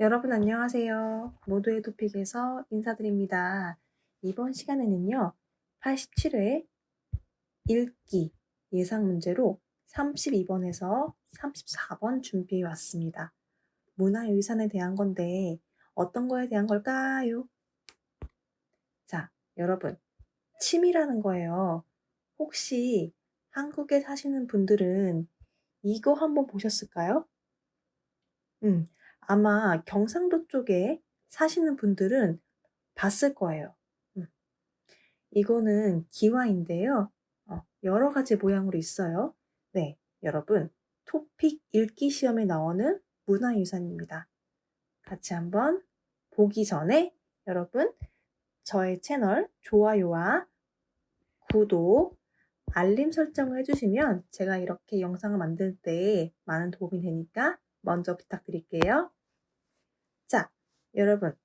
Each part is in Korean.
여러분 안녕하세요. 모두의 토픽에서 인사드립니다. 이번 시간에는요. 87회 읽기 예상 문제로 32번에서 34번 준비해 왔습니다. 문화유산에 대한 건데 어떤 거에 대한 걸까요? 자, 여러분. 침이라는 거예요. 혹시 한국에 사시는 분들은 이거 한번 보셨을까요? 음, 아마 경상도 쪽에 사시는 분들은 봤을 거예요. 음. 이거는 기와인데요. 어, 여러 가지 모양으로 있어요. 네, 여러분. 토픽 읽기 시험에 나오는 문화유산입니다. 같이 한번 보기 전에 여러분 저의 채널 좋아요와 구독, 알림 설정을 해주시면 제가 이렇게 영상을 만들 때 많은 도움이 되니까 먼저 부탁드릴게요. 자, 여러분.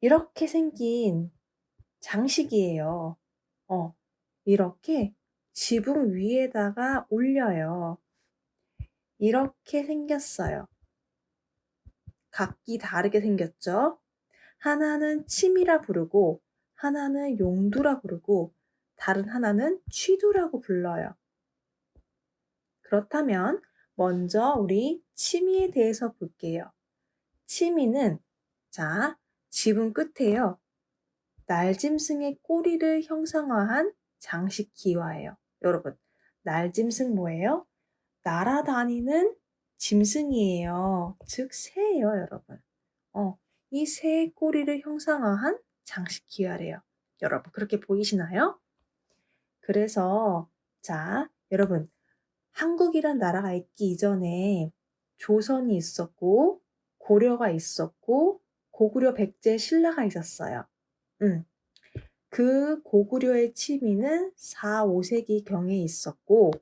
이렇게 생긴 장식이에요. 어, 이렇게 지붕 위에다가 올려요. 이렇게 생겼어요. 각기 다르게 생겼죠? 하나는 침이라 부르고, 하나는 용두라 부르고, 다른 하나는 취두라고 불러요. 그렇다면 먼저 우리 치미에 대해서 볼게요. 치미는 자, 지붕 끝에요. 날짐승의 꼬리를 형상화한 장식 기와예요. 여러분, 날짐승 뭐예요? 날아다니는 짐승이에요. 즉 새예요, 여러분. 어, 이 새의 꼬리를 형상화한 장식 기와래요. 여러분, 그렇게 보이시나요? 그래서 자, 여러분 한국이란 나라가 있기 이전에 조선이 있었고 고려가 있었고 고구려 백제 신라가 있었어요. 음. 그 고구려의 치미는 4, 5세기 경에 있었고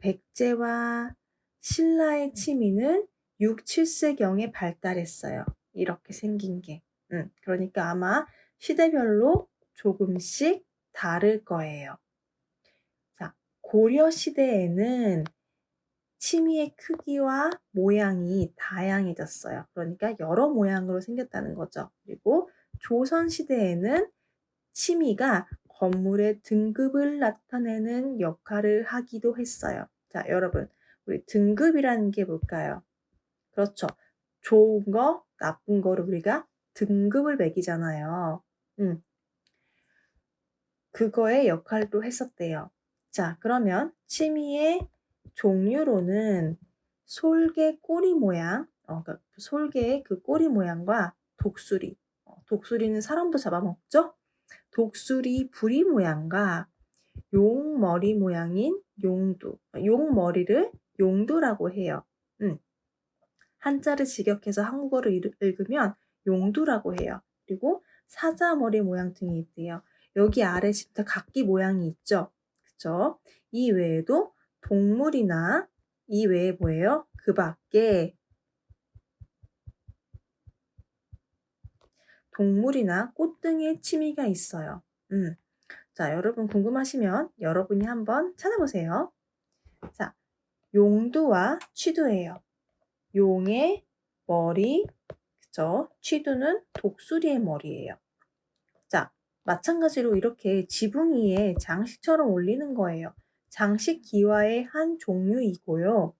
백제와 신라의 치미는 6, 7세 경에 발달했어요. 이렇게 생긴 게. 음, 그러니까 아마 시대별로 조금씩 다를 거예요. 고려 시대에는 치미의 크기와 모양이 다양해졌어요. 그러니까 여러 모양으로 생겼다는 거죠. 그리고 조선 시대에는 치미가 건물의 등급을 나타내는 역할을 하기도 했어요. 자, 여러분, 우리 등급이라는 게 뭘까요? 그렇죠. 좋은 거, 나쁜 거를 우리가 등급을 매기잖아요. 음. 그거의 역할도 했었대요. 자, 그러면 취미의 종류로는 솔개 꼬리 모양, 어, 그러니까 솔개의 그 꼬리 모양과 독수리, 어, 독수리는 사람도 잡아먹죠? 독수리 부리 모양과 용 머리 모양인 용두, 용 머리를 용두라고 해요. 음. 한자를 직역해서 한국어를 읽으면 용두라고 해요. 그리고 사자 머리 모양 등이 있대요. 여기 아래 진짜 각기 모양이 있죠? 그죠? 이 외에도 동물이나 이 외에 뭐예요? 그 밖에 동물이나 꽃 등의 취미가 있어요. 음. 자, 여러분 궁금하시면 여러분이 한번 찾아보세요. 자, 용두와 취두예요. 용의 머리, 그죠? 취두는 독수리의 머리예요. 마찬가지로 이렇게 지붕 위에 장식처럼 올리는 거예요. 장식 기와의 한 종류이고요.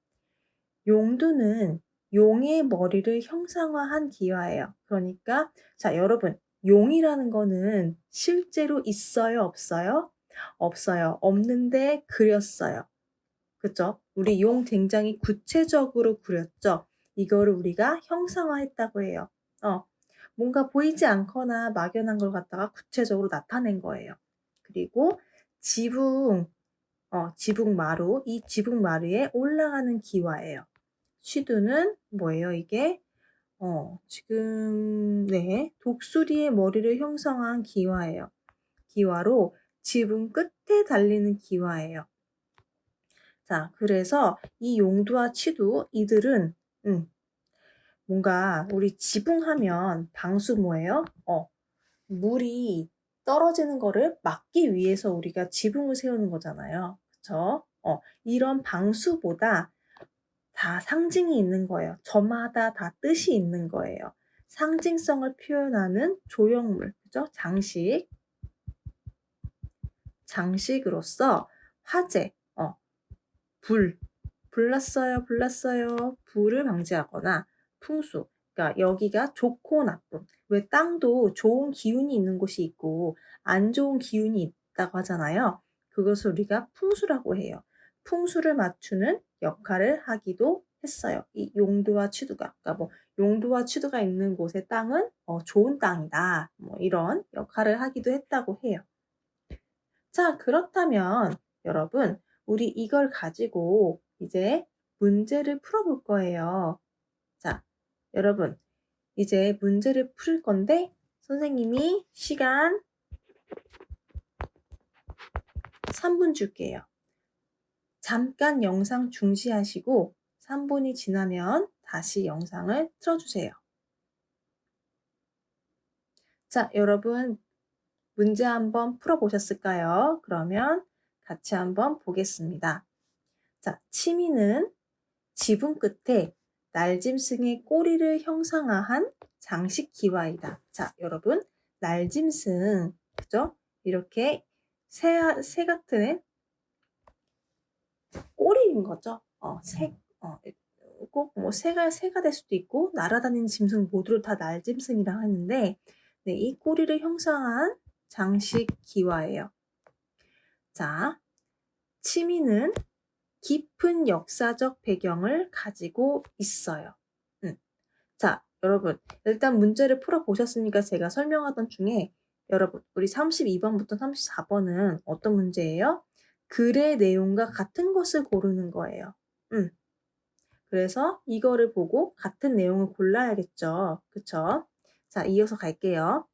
용두는 용의 머리를 형상화한 기와예요. 그러니까 자 여러분 용이라는 거는 실제로 있어요 없어요? 없어요. 없는데 그렸어요. 그죠? 우리 용 굉장히 구체적으로 그렸죠. 이거를 우리가 형상화했다고 해요. 어, 뭔가 보이지 않거나 막연한 걸 갖다가 구체적으로 나타낸 거예요. 그리고 지붕, 어, 지붕 마루, 이 지붕 마루에 올라가는 기와예요. 쉬두는 뭐예요, 이게? 어, 지금, 네, 독수리의 머리를 형성한 기와예요. 기와로 지붕 끝에 달리는 기와예요. 자, 그래서 이 용두와 치두, 이들은, 음, 뭔가 우리 지붕하면 방수 뭐예요? 어, 물이 떨어지는 거를 막기 위해서 우리가 지붕을 세우는 거잖아요. 그쵸? 어, 이런 방수보다 다 상징이 있는 거예요. 저마다 다 뜻이 있는 거예요. 상징성을 표현하는 조형물, 그죠? 장식. 장식으로서 화재, 어, 불, 불났어요, 불났어요. 불을 방지하거나 풍수. 그러니까 여기가 좋고 나쁨. 왜 땅도 좋은 기운이 있는 곳이 있고 안 좋은 기운이 있다고 하잖아요. 그것을 우리가 풍수라고 해요. 풍수를 맞추는 역할을 하기도 했어요. 이 용두와 취두가. 그러니까 뭐 용두와 취두가 있는 곳의 땅은 어, 좋은 땅이다. 뭐 이런 역할을 하기도 했다고 해요. 자, 그렇다면 여러분, 우리 이걸 가지고 이제 문제를 풀어볼 거예요. 자, 여러분, 이제 문제를 풀 건데 선생님이 시간 3분 줄게요. 잠깐 영상 중지하시고 3분이 지나면 다시 영상을 틀어주세요. 자, 여러분 문제 한번 풀어보셨을까요? 그러면 같이 한번 보겠습니다. 자, 치미는 지붕 끝에 날짐승의 꼬리를 형상화한 장식 기와이다. 자, 여러분, 날짐승, 그죠? 이렇게 새, 새 같은 애, 꼬리인 거죠. 어, 새, 어, 꼭뭐 새가, 새가 될 수도 있고, 날아다니는 짐승 모두를 다 날짐승이라 하는데, 네, 이 꼬리를 형상한 장식 기와예요. 자, 치미는 깊은 역사적 배경을 가지고 있어요. 음. 자, 여러분, 일단 문제를 풀어보셨으니까 제가 설명하던 중에 여러분, 우리 32번부터 34번은 어떤 문제예요? 글의 내용과 같은 것을 고르는 거예요. 음. 그래서 이거를 보고 같은 내용을 골라야겠죠. 그쵸? 자, 이어서 갈게요.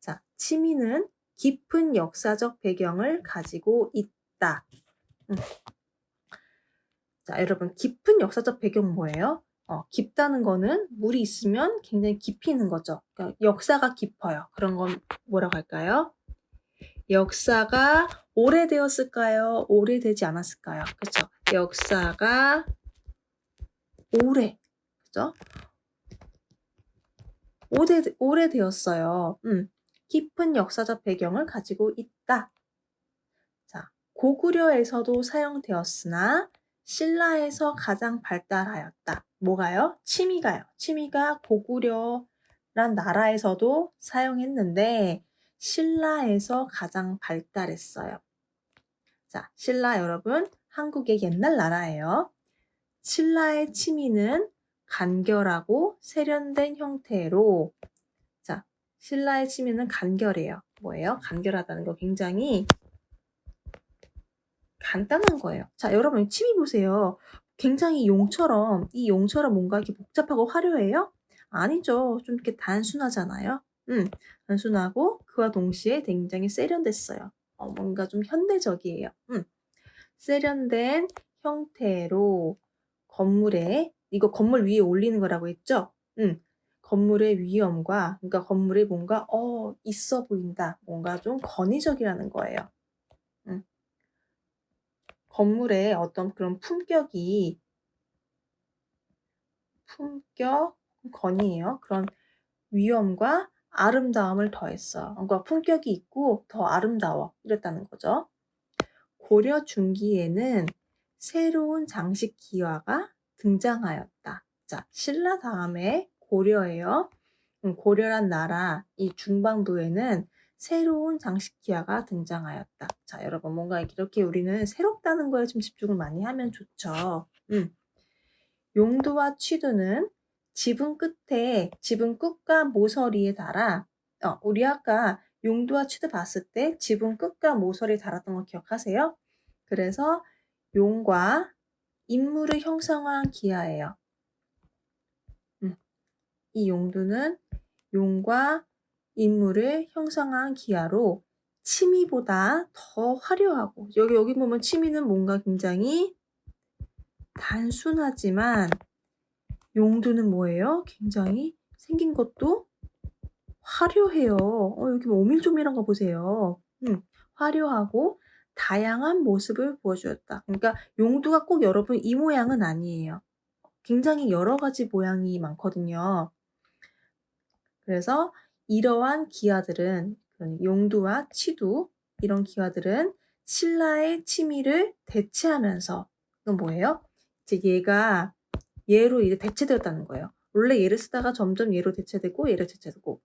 자, 치미는 깊은 역사적 배경을 가지고 있다. 음. 자, 여러분, 깊은 역사적 배경 뭐예요? 어, 깊다는 거는 물이 있으면 굉장히 깊이 있는 거죠. 그러니까 역사가 깊어요. 그런 건 뭐라고 할까요? 역사가 오래되었을까요? 오래되지 않았을까요? 그렇죠? 역사가 오래, 그죠? 오래, 오래되었어요. 음, 깊은 역사적 배경을 가지고 있다. 자, 고구려에서도 사용되었으나 신라에서 가장 발달하였다. 뭐가요? 치미가요. 치미가 고구려란 나라에서도 사용했는데 신라에서 가장 발달했어요. 자, 신라 여러분, 한국의 옛날 나라예요. 신라의 치미는 간결하고 세련된 형태로 자, 신라의 치미는 간결해요. 뭐예요? 간결하다는 거 굉장히 간단한 거예요. 자, 여러분 치미 보세요. 굉장히 용처럼 이 용처럼 뭔가 이렇게 복잡하고 화려해요? 아니죠. 좀 이렇게 단순하잖아요. 음, 단순하고 그와 동시에 굉장히 세련됐어요. 어, 뭔가 좀 현대적이에요. 음, 세련된 형태로 건물에 이거 건물 위에 올리는 거라고 했죠? 음, 건물의 위험과 그러니까 건물에 뭔가 어 있어 보인다. 뭔가 좀 권위적이라는 거예요. 음. 건물에 어떤 그런 품격이 품격 건이에요. 그런 위험과 아름다움을 더했어. 그러니까 품격이 있고 더 아름다워. 이랬다는 거죠. 고려 중기에는 새로운 장식 기와가 등장하였다. 자, 신라 다음에 고려예요. 음, 고려란 나라 이 중반부에는 새로운 장식 기와가 등장하였다. 자, 여러분 뭔가 이렇게 우리는 새롭다는 거에 좀 집중을 많이 하면 좋죠. 음. 용두와 취두는 지붕 끝에 지붕 끝과 모서리에 달아 어, 우리 아까 용두와 취두 봤을 때 지붕 끝과 모서리에 달았던 거 기억하세요? 그래서 용과 인물을 형상화한 기하예요. 음, 이 용두는 용과 인물을 형상화한 기하로 치미보다 더 화려하고 여기 여기 보면 치미는 뭔가 굉장히 단순하지만 용두는 뭐예요? 굉장히 생긴 것도 화려해요. 어, 여기 뭐 오밀조밀한 거 보세요. 음, 화려하고 다양한 모습을 보여주었다. 그러니까 용두가 꼭 여러분 이 모양은 아니에요. 굉장히 여러 가지 모양이 많거든요. 그래서 이러한 그러니까 용두와 치두 이런 기와들은 신라의 치미를 대체하면서 이건 뭐예요? 이제 얘가 얘로 이제 대체되었다는 거예요. 원래 얘를 쓰다가 점점 얘로 대체되고 얘로 대체되고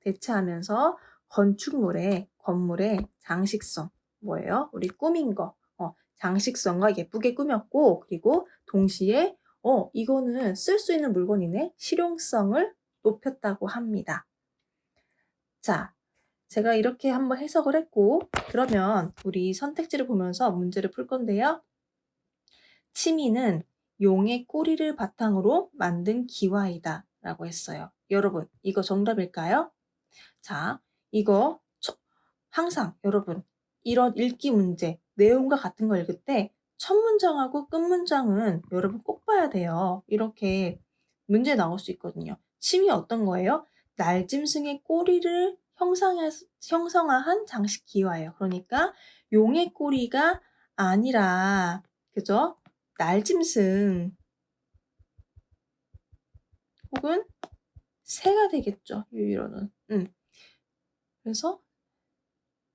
대체하면서 건축물의 건물의 장식성 뭐예요? 우리 꾸민 거 어, 장식성과 예쁘게 꾸몄고 그리고 동시에 어 이거는 쓸 수 있는 물건이네 실용성을 높였다고 합니다. 자, 제가 이렇게 한번 해석을 했고 그러면 우리 선택지를 보면서 문제를 풀 건데요. 치미는 용의 꼬리를 바탕으로 만든 기와이다 라고 했어요. 여러분, 이거 정답일까요? 자, 이거 저- 항상 여러분 이런 읽기 문제, 내용과 같은 거 읽을 때 첫 문장하고 끝 문장은 여러분 꼭 봐야 돼요. 이렇게 문제 나올 수 있거든요. 침이 어떤 거예요? 날짐승의 꼬리를 형상화, 형성화한 장식 기와예요. 그러니까 용의 꼬리가 아니라 그죠? 날짐승 혹은 새가 되겠죠. 유일어는. 음. 그래서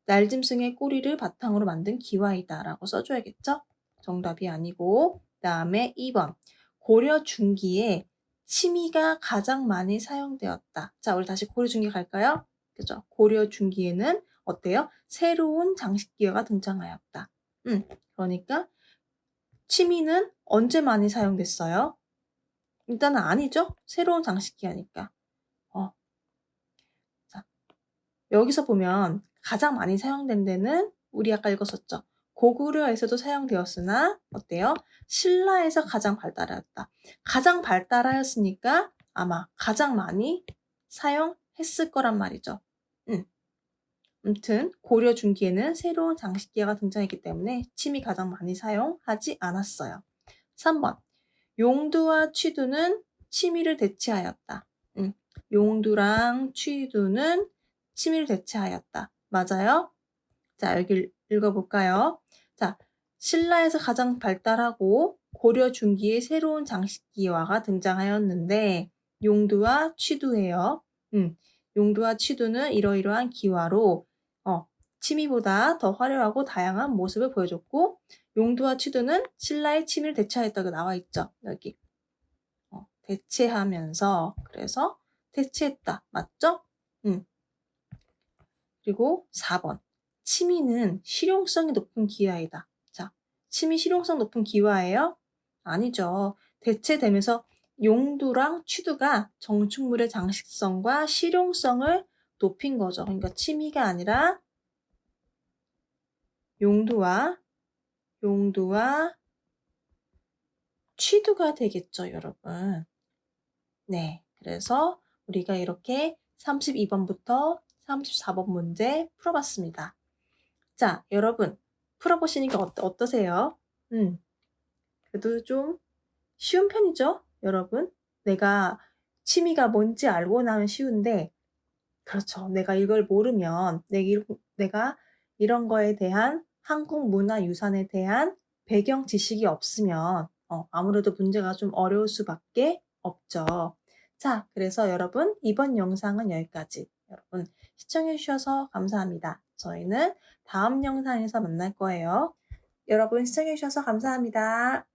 날짐승의 꼬리를 바탕으로 만든 기와이다라고 써줘야겠죠? 정답이 아니고 그 다음에 2번 고려 중기에 치미가 가장 많이 사용되었다. 자, 우리 다시 고려 중기 갈까요? 그죠? 고려 중기에는 어때요? 새로운 장식 기화가 등장하였다. 음, 그러니까 치미는 언제 많이 사용됐어요? 일단은 아니죠? 새로운 장식 기화니까. 어. 자, 여기서 보면 가장 많이 사용된 데는 우리 아까 읽었었죠. 고구려에서도 사용되었으나 어때요? 신라에서 가장 발달하였다. 가장 발달하였으니까 아마 가장 많이 사용했을 거란 말이죠. 음. 아무튼 고려 중기에는 새로운 장식기가 등장했기 때문에 침이 가장 많이 사용하지 않았어요. 3번 용두와 취두는 치미를 대체하였다. 음. 용두랑 취두는 치미를 대체하였다. 맞아요? 자, 여기 읽어볼까요? 자, 신라에서 가장 발달하고 고려 중기에 새로운 장식기화가 등장하였는데 용두와 취두예요. 음, 용두와 취두는 이러이러한 기화로 어, 치미보다 더 화려하고 다양한 모습을 보여줬고 용두와 취두는 신라의 치미를 대체하였다고 나와 있죠. 여기 어, 대체하면서 그래서 대체했다. 맞죠? 음. 그리고 4번 치미는 실용성이 높은 기와이다. 자, 치미 실용성 높은 기와예요? 아니죠. 대체되면서 용두랑 취두가 정축물의 장식성과 실용성을 높인 거죠. 그러니까 치미가 아니라 용두와 용두와 취두가 되겠죠, 여러분. 네. 그래서 우리가 이렇게 32번부터 34번 문제 풀어봤습니다. 자, 여러분. 풀어보시니까 어떠, 어떠 세요? 음. 그래도 좀 쉬운 편이죠, 여러분? 내가 취미가 뭔지 알고 나면 쉬운데, 그렇죠. 내가 이걸 모르면, 내가 이런 거에 대한 한국 문화 유산에 대한 배경 지식이 없으면, 어, 아무래도 문제가 좀 어려울 수밖에 없죠. 자, 그래서 여러분, 이번 영상은 여기까지. 여러분, 시청해주셔서 감사합니다. 저희는 다음 영상에서 만날 거예요. 여러분, 시청해주셔서 감사합니다.